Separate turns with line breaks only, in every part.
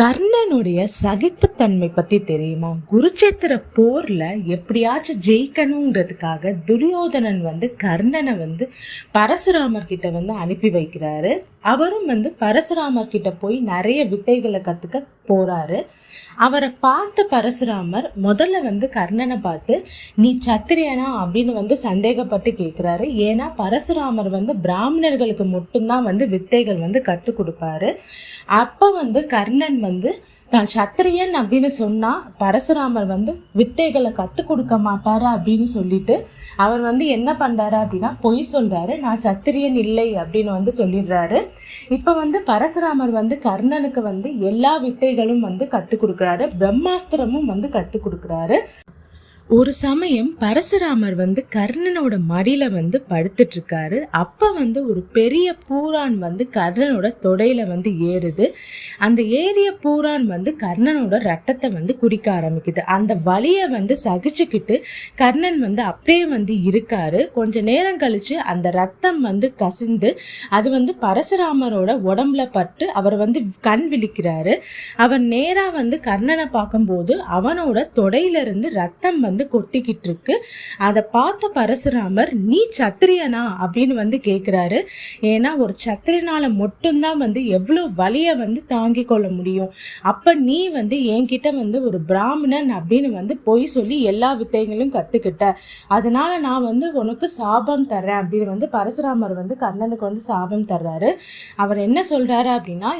கர்ணனுடைய சகிப்புத்தன்மை பற்றி தெரியுமா? குருச்சேத்திர போரில் எப்படியாச்சும் ஜெயிக்கணுங்கிறதுக்காக துரியோதனன் வந்து கர்ணனை வந்து பரசுராமர் கிட்ட வந்து அனுப்பி வைக்கிறாரு. அவரும் வந்து பரசுராமர் கிட்ட போய் நிறைய வித்தைகளை கற்றுக்க போறாரு. அவரை பார்த்த பரசுராமர் முதல்ல வந்து கர்ணனை பார்த்து நீ சத்திரியனா? அப்படின்னு வந்து சந்தேகப்பட்டு கேட்குறாரு ஏன்னா பரசுராமர் வந்து பிராமணர்களுக்கு மட்டும்தான் வந்து வித்தைகள் வந்து கற்றுக் கொடுப்பாரு. அப்போ வந்து கர்ணன் வந்து நான் சத்திரியன் அப்படின்னு சொன்னால் பரசுராமர் வந்து வித்தைகளை கற்றுக் கொடுக்க மாட்டாரு அப்படின்னு சொல்லிட்டு அவர் வந்து என்ன பண்ணுறாரு அப்படின்னா பொய் சொல்கிறாரு நான் சத்திரியன் இல்லை அப்படின்னு வந்து சொல்லிடுறாரு. இப்போ வந்து பரசுராமர் வந்து கர்ணனுக்கு வந்து எல்லா வித்தைகளும் வந்து கற்றுக் கொடுக்குறாரு பிரம்மாஸ்திரமும் வந்து கற்றுக் கொடுக்குறாரு. ஒரு சமயம் பரசுராமர் வந்து கர்ணனோட மடியில வந்து படுத்துட்டு இருக்காரு அப்ப வந்து ஒரு பெரிய பூரான் வந்து கர்ணனோட தொடையில வந்து ஏறுது. அந்த ஏறிய பூரான் வந்து கர்ணனோட ரத்தத்தை வந்து குடிக்க ஆரம்பிக்குது. அந்த வலியை வந்து சகிச்சுக்கிட்டு கர்ணன் வந்து அப்படியே வந்து இருக்காரு. கொஞ்ச நேரம் கழிச்சு அந்த ரத்தம் வந்து கசிந்து அது வந்து பரசுராமரோட உடம்புல பட்டு அவர் வந்து கண் விழிக்கிறாரு. அவர் நேரா வந்து கர்ணனை பார்க்கும்போது அவனோட தொடையில இருந்து ரத்தம் வந்து கொட்டிக்கிட்டு இருக்கு அதை பார்த்த பரசுராமர் நீ சத்திரியனா? அப்படின்னு வந்து கேட்குறாரு ஏன்னா ஒரு சத்திரியனால் மட்டும்தான் வந்து எவ்வளோ வலியை வந்து தாங்கிக் கொள்ள முடியும். அப்போ நீ வந்து என்கிட்ட வந்து ஒரு பிராமணன் அப்படின்னு வந்து பொய் சொல்லி எல்லா வித்தைகளையும் கற்றுக்கிட்ட அதனால நான் வந்து உனக்கு சாபம் தர்றேன் அப்படின்னு வந்து பரசுராமர் வந்து கர்ணனுக்கு வந்து சாபம் தர்றாரு. அவர் என்ன சொல்றாரு அப்படின்னா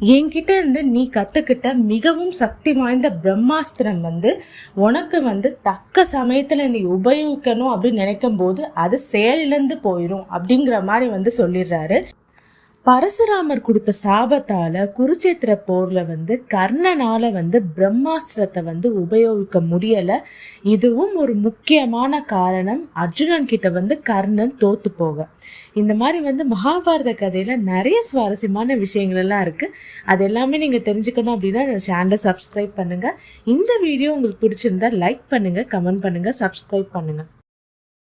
என்கிட்ட இருந்து நீ கற்றுக்கிட்ட மிகவும் சக்தி வாய்ந்த பிரம்மாஸ்திரம் வந்து உனக்கு வந்து தக்க சமயத்தில் நீ உபயோகிக்கணும் அப்படின்னு நினைக்கும் போது அது செயலிழந்து போயிடும் அப்படிங்கிற மாதிரி வந்து சொல்லிடுறாரு. பரசுராமர் கொடுத்த சாபத்தால குருச்சேத்திர போர்ல வந்து கர்ணனால வந்து பிரம்மாஸ்திரத்தை வந்து உபயோகிக்க முடியல. இதுவும் ஒரு முக்கியமான காரணம். அர்ஜுனன் கிட்ட வந்து கர்ணன் தோத்து போக. இந்த மாதிரி வந்து மகாபாரத கதையில நிறைய சுவாரஸ்யமான விஷயங்கள் எல்லாம் இருக்கு. அது எல்லாமே நீங்க தெரிஞ்சுக்கணும் அப்படின்னா சேனலை சப்ஸ்கிரைப் பண்ணுங்க. இந்த வீடியோ உங்களுக்கு பிடிச்சிருந்தா லைக் பண்ணுங்க கமெண்ட் பண்ணுங்க சப்ஸ்கிரைப் பண்ணுங்க.